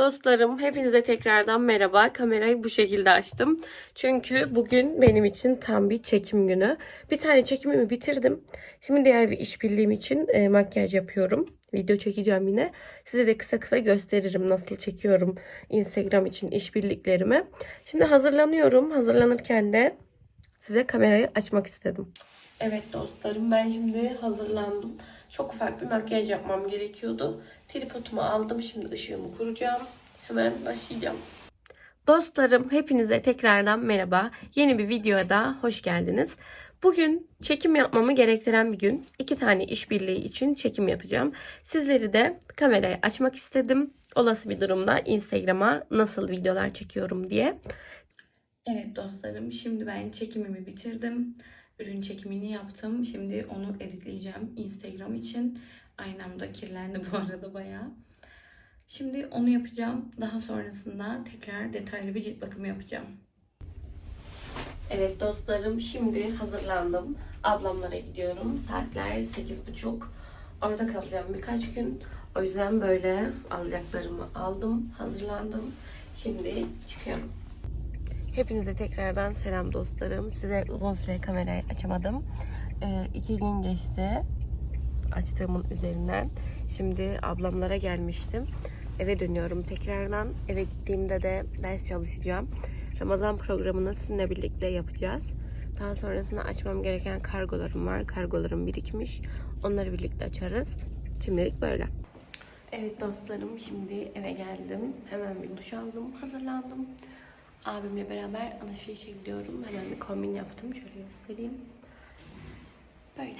Dostlarım hepinize tekrardan merhaba. Kamerayı bu şekilde açtım. Çünkü bugün benim için tam bir çekim günü. Bir tane çekimimi bitirdim. Şimdi diğer bir işbirliğim için e, makyaj yapıyorum. Video çekeceğim yine. Size de kısa kısa gösteririm nasıl çekiyorum Instagram için işbirliklerimi. Şimdi hazırlanıyorum. Hazırlanırken de size kamerayı açmak istedim. Evet dostlarım ben şimdi hazırlandım. Çok ufak bir makyaj yapmam gerekiyordu. Tripodumu aldım. Şimdi ışığımı kuracağım. Hemen başlayacağım. Dostlarım hepinize tekrardan merhaba. Yeni bir videoda hoş geldiniz. Bugün çekim yapmamı gerektiren bir gün. İki tane işbirliği için çekim yapacağım. Sizleri de kamerayı açmak istedim. Olası bir durumda Instagram'a nasıl videolar çekiyorum diye. Evet dostlarım şimdi ben çekimimi bitirdim. Ürün çekimini yaptım. Şimdi onu editleyeceğim Instagram için. Aynam da kirlendi bu arada bayağı. Şimdi onu yapacağım. Daha sonrasında tekrar detaylı bir cilt bakımı yapacağım. Evet dostlarım şimdi hazırlandım. Ablamlara gidiyorum. Saatler 8.30. Orada kalacağım birkaç gün. O yüzden böyle alacaklarımı aldım, hazırlandım. Şimdi çıkıyorum. Hepinize tekrardan selam dostlarım. Size uzun süre kamerayı açamadım. Ee, iki gün geçti açtığımın üzerinden. Şimdi ablamlara gelmiştim. Eve dönüyorum tekrardan. Eve gittiğimde de ders çalışacağım. Ramazan programını sizinle birlikte yapacağız. Daha sonrasında açmam gereken kargolarım var. Kargolarım birikmiş. Onları birlikte açarız. Şimdilik böyle. Evet dostlarım şimdi eve geldim. Hemen bir duş aldım. Hazırlandım. Abimle beraber alışverişe gidiyorum. Hemen bir kombin yaptım. Şöyle göstereyim. Böyle.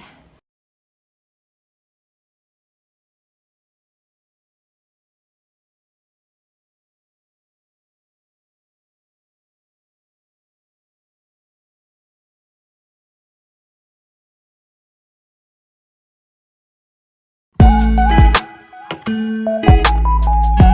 Canım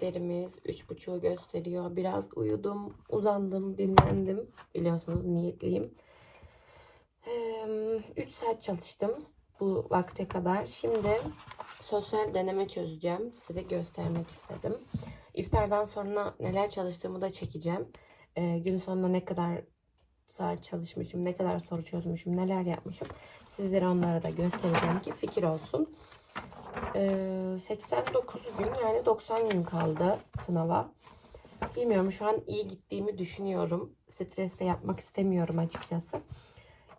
saatlerimiz 3.30'u gösteriyor. Biraz uyudum, uzandım, dinlendim. Biliyorsunuz niyetliyim. 3 saat çalıştım bu vakte kadar. Şimdi sosyal deneme çözeceğim. Size göstermek istedim. İftardan sonra neler çalıştığımı da çekeceğim. Gün sonunda ne kadar saat çalışmışım, ne kadar soru çözmüşüm, neler yapmışım. Sizlere onları da göstereceğim ki fikir olsun. Ee, 89 gün yani 90 gün kaldı sınava. Bilmiyorum şu an iyi gittiğimi düşünüyorum. Stres de yapmak istemiyorum açıkçası.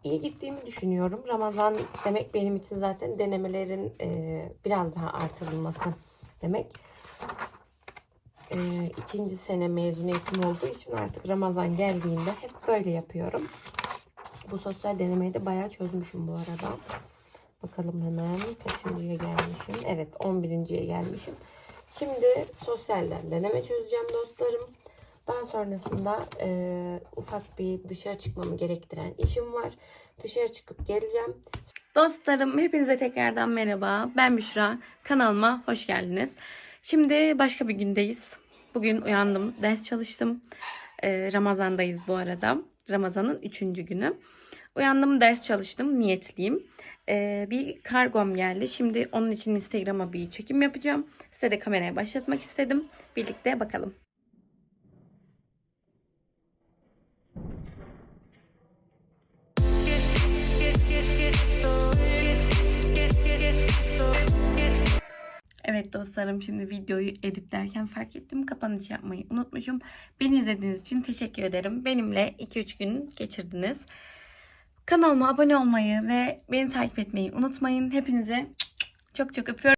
İyi gittiğimi düşünüyorum. Ramazan demek benim için zaten denemelerin e, biraz daha artırılması demek. E, ikinci sene mezuniyetim olduğu için artık Ramazan geldiğinde hep böyle yapıyorum. Bu sosyal denemeyi de bayağı çözmüşüm bu arada. Bakalım hemen kaçıncıya gelmişim. Evet 11.ye gelmişim. Şimdi sosyalden deneme çözeceğim dostlarım. Daha sonrasında e, ufak bir dışarı çıkmamı gerektiren işim var. Dışarı çıkıp geleceğim. Dostlarım hepinize tekrardan merhaba. Ben Büşra. Kanalıma hoş geldiniz. Şimdi başka bir gündeyiz. Bugün uyandım, ders çalıştım. E, Ramazandayız bu arada. Ramazan'ın üçüncü günü. Uyandım, ders çalıştım, niyetliyim. E, bir kargom geldi. Şimdi onun için Instagram'a bir çekim yapacağım. Size de kameraya başlatmak istedim. Birlikte bakalım. Evet dostlarım şimdi videoyu editlerken fark ettim. Kapanış yapmayı unutmuşum. Beni izlediğiniz için teşekkür ederim. Benimle 2-3 gün geçirdiniz. Kanalıma abone olmayı ve beni takip etmeyi unutmayın. Hepinize çok çok öpüyorum.